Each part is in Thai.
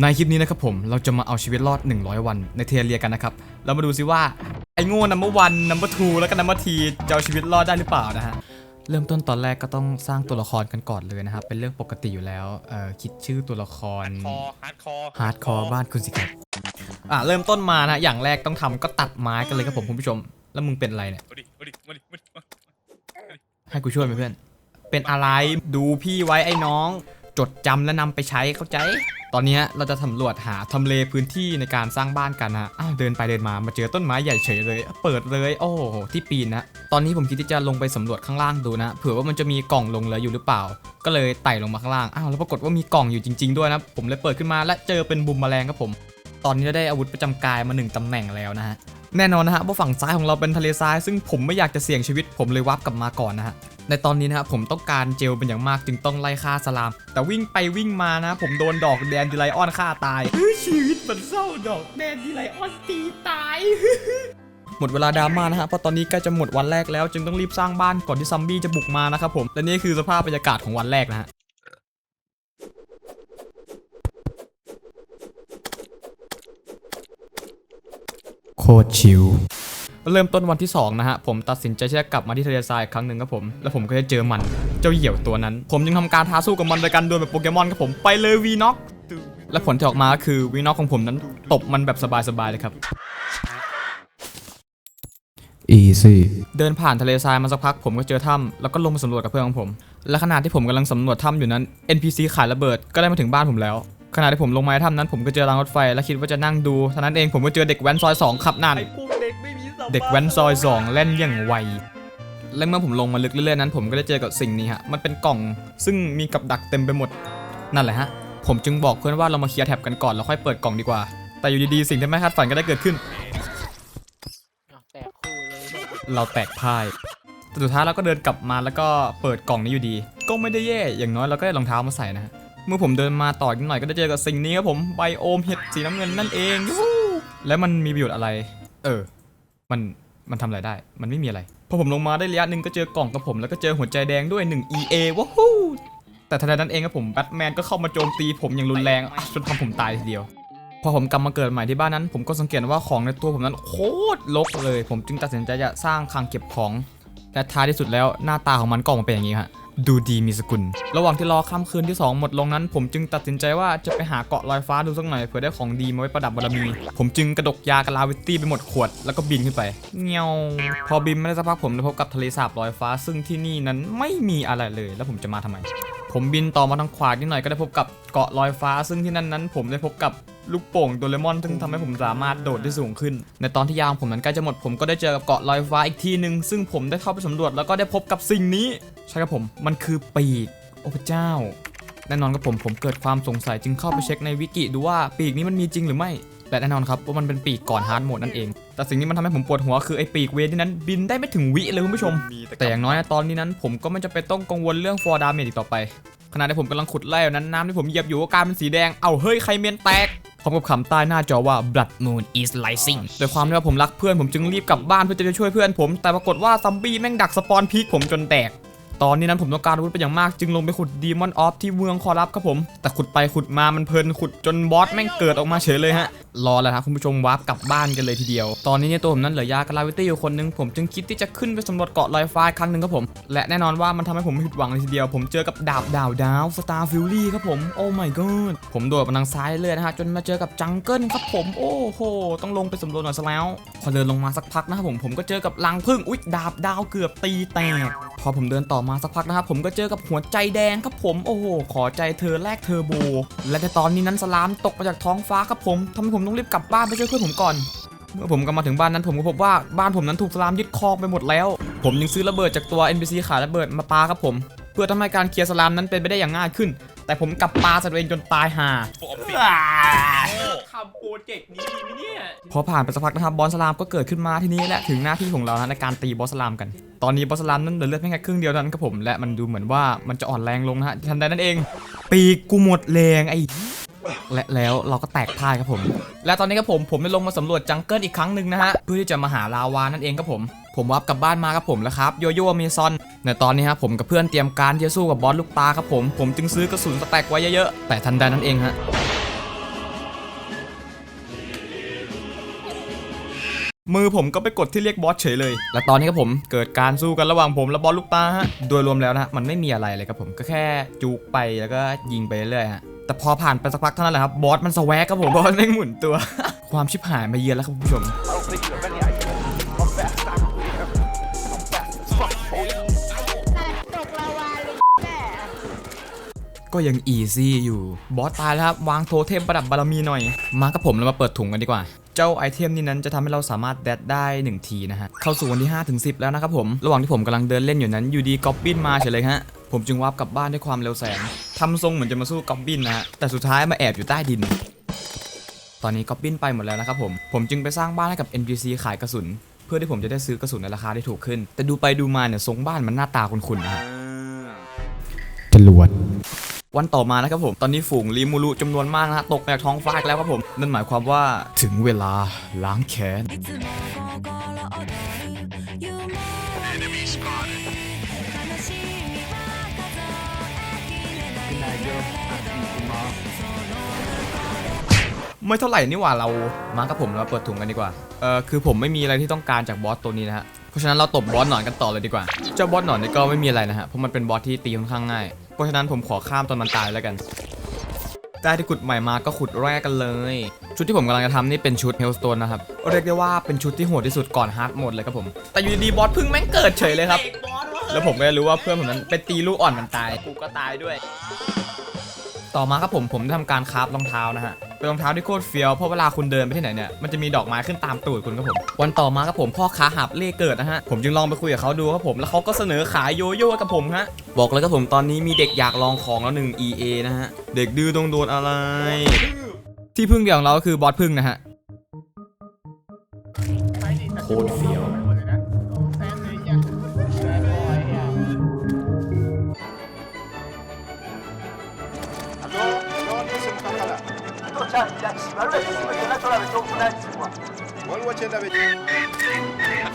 ในคลิปนี้นะครับผมเราจะมาเอาชีวิตรอด 100 วันในเทเรียกันนะครับ เรามาดูซิว่า ไอ้โง่นัมเบอร์วันนัมเบอร์ทูแล้วก็นัมเบอร์ทีจะเอาชีวิตรอดได้หรือเปล่านะฮะเริ่มต้นตอนแรกก็ต้องสร้างตัวละครกันก่อนเลยนะครับ เป็นเรื่องปกติอยู่แล้วเอ่อคิดชื่อตัวละครคอฮาร์ดคอร์ฮาร์ดคอร์บ้านคุณสิครับอะเริ่มต้นมานะอย่างแรกต้องทำก็ตัดไม้กันเลยครับผมคุณผู้ชม แล้วมึงเป็นอะไรเนี่ยมาดิมาดิมาดิมาดิมาให้กูช่วยไหมเพื่อน เป็นอะไรดูพี่ไว้ไอ้น้อง จดจำและนำไปใช้เข้าใจ ตอนนี้เราจะสำรวจหาทำเลพื้นที่ในการสร้างบ้านกันนะอ้าวเดินไปเดินมามาเจอต้นไม้ใหญ่เฉยเลย เปิดเลย โอ้โหที่ปีนนะ ตอนนี้ผมคิดที่จะลงไปสำรวจข้างล่างดูนะ เผื่อว่ามันจะมีกล่องลงเหลืออยู่หรือเปล่า ก็เลยไต่ลงมาข้างล่าง อ้าวแล้วปรากฏว่ามีกล่องอยู่จริง ๆ ด้วยนะ ผมเลยเปิดขึ้นมาและเจอเป็นบุมแมลงครับผม ตอนนี้ได้อาวุธประจำกายมาหนึ่งตำแหน่งแล้วนะฮะแน่นอนนะฮะว่าฝั่งซ้ายของเราเป็นทะเลทราย ซึ่งผมไม่อยากจะเสี่ยงชีวิตผมเลยวับกลับมาก่อนนะฮะ ในตอนนี้นะครับผมต้องการเจลเป็นอย่างมากจึงต้องไล่ฆ่าสลาม แต่วิ่งไปวิ่งมานะ ผมโดนดอกแดนดิไลออนฆ่าตายชีวิตมันเศร้าดอกแดนดิไลออนตีตายหมดเวลาดราม่านะฮะเพราะตอนนี้ใกล้จะหมดวันแรกแล้วจึงต้องรีบสร้างบ้านก่อนที่ซัมบี้จะบุกมานะครับผมและนี่คือสภาพบรรยากาศของวันแรกนะฮะโคตรชิล เริ่มต้นวันที่2นะฮะผมตัดสินใจที่จะกลับมาที่ทะเลทรายอีกครั้งหนึ่งครับผมแล้วผมก็จะเจอมันเจ้าเหยี่ยวตัวนั้น ผมจึงทำการท้าสู้กับมันโดยการดวลแบบโปเกมอนครับผมไปเลยวีน็อกและผลที่ออกมาก็คือวีน็อกของผมนั้นตบมันแบบสบายๆเลยครับ easy เดินผ่านทะเลทรายมาสักพักผมก็เจอถ้ำแล้วก็ลงมาสำรวจกับเพื่อนของผม และขณะที่ผมกำลังสำรวจถ้ำอยู่นั้น NPC ขายระเบิดก็ได้มาถึงบ้านผมแล้วขณะที่ผมลงมาในถ้ำนั้นผมก็เจอรางรถไฟและคิดว่าจะนั่งดูเท่านั้นเองผมก็เจอเด็กแว้นซอยสองขับนั่นไอ้พวกเด็กไม่มีสมอง เด็กแว้นซอยสองเล่นอย่างไว และเมื่อผมลงมาลึกเรื่อยๆนั้น ผมก็ได้เจอกับสิ่งนี้ฮะ มันเป็นกล่องซึ่งมีกับดักเต็มไปหมด นั่นแหละฮะ ผมจึงบอกเพื่อนว่าเรามาเคลียร์แท็บกันก่อนแล้วค่อยเปิดกล่องดีกว่า แต่อยู่ดีๆสิ่งที่ไม่คาดฝันก็ได้เกิดขึ้นอ้าวแตกคู่เลยเราแตกพ่ายแต่สุดท้ายเราก็เดินกลับมาแล้วก็เปิดกล่องนี้อยู่ดี ก็ไม่ได้แย่ อย่างน้อยเราก็ได้รองเท้ามาใส่นะฮะ เมื่อผมเดินมาต่ออีกหน่อยก็ได้เจอกับสิ่งนี้ครับผม ไบโอมเห็ดสีน้ำเงินนั่นเองยูฮูแล้วมันมีประโยชน์อะไร เออ มันมันทำอะไรได้ มันไม่มีอะไร พอผมลงมาได้ระยะหนึ่งก็เจอกล่องกับผม แล้วก็เจอหัวใจแดงด้วย 1 EA ว้าวฮู้แต่ทันใดนั้นเองครับผมแบทแมนก็เข้ามาโจมตีผมอย่างรุนแรงจนทำผมตายทีเดียว พอผมกลับมาเกิดใหม่ที่บ้านนั้น ผมก็สังเกตว่าของในตัวผมนั้นโคตรรกเลย ผมจึงตัดสินใจจะสร้างคลังเก็บของ และท้ายที่สุดแล้วหน้าตาของมันก็ออกมาเป็นอย่างนี้ฮะ ดูดีมีสกุล ระหว่างที่รอค่ำคืนที่ 2 หมดลงนั้น ผมจึงตัดสินใจว่าจะไปหาเกาะลอยฟ้าดูสักหน่อยเผื่อได้ของดีมาไว้ประดับบารมี ผมจึงกระดกยากระลาวิตตี้ไปหมดขวดแล้วก็บินขึ้นไป เงี้ยว พอบินไม่ได้สักพักผมได้พบกับทะเลสาบลอยฟ้า ซึ่งที่นี่นั้นไม่มีอะไรเลย แล้วผมจะมาทำไม ผมบินต่อมาทางขวานิดหน่อยก็ได้พบกับเกาะลอยฟ้า ซึ่งที่นั่นนั้น ผมได้พบกับ ลูกโป่งโดเรมอนซึ่งทำให้ผมสามารถโดดได้สูงขึ้น ในตอนที่ยางผมนั้นใกล้จะหมดผมก็ได้เจอกับเกาะลอยฟ้าอีกทีหนึ่งซึ่งผมได้เข้าไปสำรวจแล้วก็ได้พบกับสิ่งนี้ ใช่ครับผมมันคือปีกโอ้พระเจ้าแน่นอนครับผมผมเกิดความสงสัยจึงเข้าไปเช็คในวิกิดูว่าปีกนี้มันมีจริงหรือไม่และแน่นอนครับว่ามันเป็นปีกก่อนฮาร์ดโหมดนั่นเอง แต่สิ่งที่มันทำให้ผมปวดหัวคือไอ้ปีกเวนที่นั้นบินได้ไม่ถึงวิเลยคุณผู้ชม แต่อย่างน้อยนะตอนนี้นั้น ผมก็ไม่จำเป็นต้องกังวลเรื่องฟอร์ดาเมจอีกต่อไปขณะที่ผมกำลังขุดไล่อยู่นั้นน้ำที่ผมเหยียบอยู่ก็กลายเป็นสีแดง เอาเฮ้ยใครเมียนแตก พร้อมกับคำใต้หน้าจอว่า blood moon is rising โดยความที่ว่าผมรักเพื่อนผมจึงรีบกลับบ้านเพื่อจะไปช่วยเพื่อนผม แต่ปรากฏว่าซัมบี้แม่งดักสปอนพีคผมจนแตกตอนนี้นั้นผมต้องการอาวุธเป็นอย่างมากจึงลงไปขุดดีมอนออฟที่เมืองคอรับครับผม แต่ขุดไปขุดมามันเพลินขุดจนบอสแม่งเกิดออกมาเฉยเลยฮะ รอแล้วครับคุณผู้ชมวาร์ปกลับบ้านกันเลยทีเดียว ตอนนี้เนี่ยตัวผมนั้นเหลือยากราวิตี้อยู่คนหนึงผมจึงคิดที่จะขึ้นไปสำรวจเกาะลอยฟ้าครั้งหนึ่งครับผม และแน่นอนว่ามันทำให้ผมไม่ผิดหวังเลยทีเดียว ผมเจอกับดาบดาวดาวสตาร์ฟิลลี่ครับผมโอ้ my god ผมโดดมาทางซ้ายเลยนะฮะจนมาเจอกับจังเกิลครับผมโอ้โหต้องลงไปสำรวจหน่อยซะแล้วพอเดินลงมาสักพักนะครับผมผมก็เจอกับลังพึ่งอุ๊ยดาบดาวเกือบตีแตกพอผมเดินต่อมาสักพักนะครับผมก็เจอกับหัวใจแดงครับผมโอ้โหขอใจเธอแลกเทอร์โบ และในตอนนี้นั้นสลามตกมาจากท้องฟ้าครับผมทำให้ผมต้องรีบกลับบ้านไปช่วยเพื่อนผมก่อน เมื่อผมกลับมาถึงบ้านนั้นผมก็พบว่าบ้านผมนั้นถูกสลามยึดครองไปหมดแล้ว ผมจึงซื้อระเบิดจากตัว NPC ขายระเบิดมาปาครับผม เพื่อทำให้การเคลียร์สลามนั้นเป็นไปได้อย่างง่ายขึ้น แต่ผมกลับปาใส่ตัวเองจนตายห่าพวกออฟฟิศโง่ทำโปรเจกต์นี้ดีไหมเนี่ยพอผ่านไปสักพักนะครับบอสสลามก็เกิดขึ้นมาที่นี่และถึงหน้าที่ของเรานะในการตีบอสสลามกัน ตอนนี้บอสสลามนั้นเหลือเลือดเพียงแค่ครึ่งเดียวเท่านั้นครับผมและมันดูเหมือนว่ามันจะอ่อนแรงลงนะฮะทันใดนั้นเอง ปีกกูหมดแรงไอ้ และแล้วเราก็แตกพ่ายครับผม และตอนนี้ครับผมผมได้ลงมาสำรวจจังเกิลอีกครั้งหนึ่งนะฮะเพื่อที่จะมาหาลาวานั่นเองครับผม ผมวับกลับบ้านมาครับผมแล้วครับโยโย่เมซอนในตอนนี้ครับผมกับเพื่อนเตรียมการที่จะสู้กับบอสลูกตาครับผมผมจึงซื้อกระสุนสแต็กไว้เยอะๆแต่ทันใดนั่นเองฮะมือผมก็ไปกดที่เรียกบอสเฉยเลย และตอนนี้ครับผมเกิดการสู้กันระหว่างผมและบอสลูกตาฮะ โดยรวมแล้วนะมันไม่มีอะไรเลยครับผมก็แค่จุกไปแล้วก็ยิงไปเรื่อยฮะ แต่พอผ่านไปสักพักเท่านั้นแหละครับบอสมันสแวกครับผมบอสไม่งหมุนตัว ความชิบหายมาเยือนแล้วครับคุณผู้ชมก็ยังอีซี่อยู่บอสตายแล้วครับวางโทเทมประดับบารมีหน่อย มากับผมเรามาเปิดถุงกันดีกว่า เจ้าไอเทมนี้นั้นจะทำให้เราสามารถแดดได้1ทีนะฮะ เข้าสู่วันที่5ถึง10 แล้วนะครับผม ระหว่างที่ผมกำลังเดินเล่นอยู่นั้น อยู่ดีกอบบินมาเฉยเลยฮะ ผมจึงวาร์ปกลับบ้านด้วยความเร็วแสงทำทรงเหมือนจะมาสู้กอบบินนะฮะ แต่สุดท้ายมาแอบอยู่ใต้ดิน ตอนนี้กอบบินไปหมดแล้วนะครับผม ผมจึงไปสร้างบ้านให้กับ NPC ขายกระสุน เพื่อที่ผมจะได้ซื้อกระสุนในราคาที่ถูกขึ้น แต่ดูไปดูมาเนี่ยทรงบ้านมันหน้าตาคุ้นๆนะฮะจรวด วันต่อมานะครับผม ตอนนี้ฝูงลีมูรุจำนวนมากนะฮะตกมาจากท้องฟ้าแล้วครับผม นั่นหมายความว่าถึงเวลาล้างแค้นไม่เท่าไหร่นี่หว่าเรามากับผมเราเปิดถุงกันดีกว่า เออคือผมไม่มีอะไรที่ต้องการจากบอสตัวนี้นะฮะ เพราะฉะนั้นเราตบบอสหนอนกันต่อเลยดีกว่า เจ้าบอสหนอนนี่ก็ไม่มีอะไรนะฮะ เพราะมันเป็นบอสที่ตีค่อนข้างง่าย เพราะฉะนั้นผมขอข้ามตอนมันตายแล้วกันได้ที่ขุดใหม่มาก็ขุดแรกกันเลย ชุดที่ผมกำลังจะทำนี่เป็นชุดเฮลสโตนนะครับ เรียกได้ว่าเป็นชุดที่โหดที่สุดก่อนฮาร์ดโหมดเลยครับผม แต่อยู่ดีๆบอสพึ่งแม่งเกิดเฉยเลยครับ แล้วผมก็เลยรู้ว่าเพื่อนผมนั้นเป็นตีลูกอ่อนมันตาย กูก็ตายด้วย ต่อมาครับผมผมได้ทำการคราฟรองเท้านะฮะ เป็นรองเท้าที่โคตรเฟี้ยวเพราะเวลาคุณเดินไปที่ไหนเนี่ยมันจะมีดอกไม้ขึ้นตามตูดคุณครับผมวันต่อมาครับผมพ่อค้าหับเล่เกิดนะฮะผมจึงลองไปคุยกับเขาดูครับผมแล้วเขาก็เสนอขายโยโย่กับผมฮะบอกเลยครับผมตอนนี้มีเด็กอยากลองของแล้วหนึ่ง EA นะฮะเด็กดื้อต้องโดนอะไร ที่พึ่งเดียวของเราก็คือบอสพึ่งนะฮะโคตร เฟี้ยว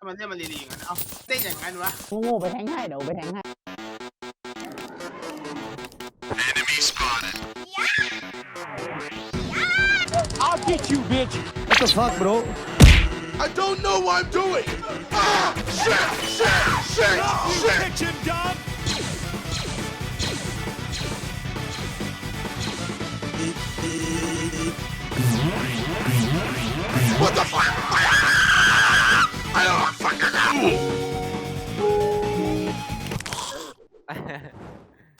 ทำไมเล่นมันลีๆอย่างนั้นเอ้าเต้นอย่างนั้นวะโง่ๆไปแทงให้เดี๋ยวไปแทงให้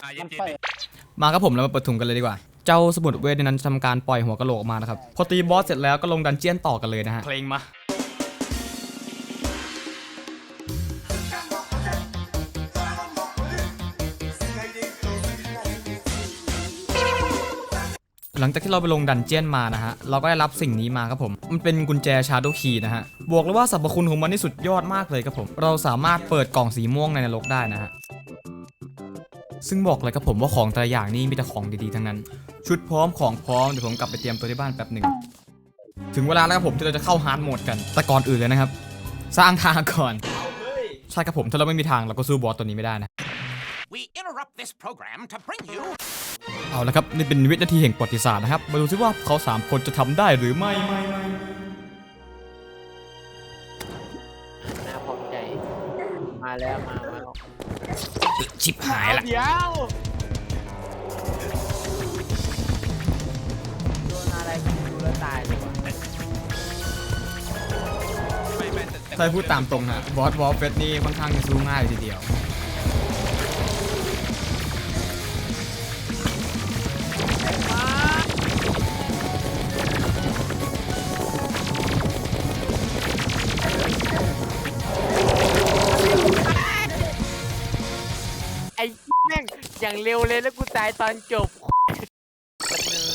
อะเย็มันนเปิดมาครับผมเรามาเปิดถุงกันเลยดีกว่า เจ้าสมุดเวทในนั้นจะทำการปล่อยหัวกะโหลกออกมานะครับ พอตีบอสเสร็จแล้วก็ลงดันเจียนต่อกันเลยนะฮะ เพลงมา หลังจากที่เราไปลงดันเจียนมานะฮะ เราก็ได้รับสิ่งนี้มาครับผม มันเป็นกุญแจชาโดคีนะฮะบอกเลยว่าสรรพคุณของมันนี่สุดยอดมากเลยครับผม เราสามารถเปิดกล่องสีม่วงในนรกได้นะฮะ ซึ่งบอกเลยครับผมว่าของแต่ละอย่างนี่มีแต่ของดีๆทั้งนั้น ชุดพร้อมของพร้อมเดี๋ยวผมกลับไปเตรียมตัวที่บ้านแป๊บหนึ่ง ถึงเวลาแล้วครับผมที่เราจะเข้าฮาร์ดโหมดกัน แต่ก่อนอื่นเลยนะครับ สร้างทางก่อน ใช่ครับผม ถ้าเราไม่มีทางเราก็สู้บอสตัวนี้ไม่ได้นะ We interrupt this program to bring you เอาละครับนี่เป็นวินาทีแห่งประวัติศาสตร์นะครับ มาดูซิว่าเขาสามคนจะทำได้หรือไม่ไม่ไม่น่าพอใจ มาแล้วมามาชิบหายละเดี๋ยวโดนอะไรกันดูแล้วตายเลยวะไม่ไม่แต่แต่ถ้าพูดตามตรงนะบอสวอลเฟสนี่ค่อนข้างจะสู้ง่ายเลยทีเดียว อย่างเร็วเลยแล้วกูตายตอนจบ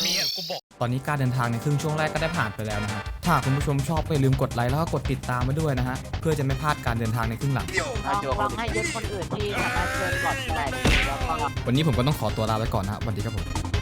เมียกูบอกตอนนี้การเดินทางในครึ่งช่วงแรกก็ได้ผ่านไปแล้วนะฮะถ้าหากคุณผู้ชมชอบก็อย่าลืมกดไลค์แล้วก็กดติดตามมาด้วยนะฮะเพื่อจะไม่พลาดการเดินทางในครึ่งหลัง ลองลองให้ยศคนอื่นที่สามารถเชิญหลอดได้แล้วก็ วันนี้ผมก็ต้องขอตัวลาไปก่อนนะครับสวัสดีครับผม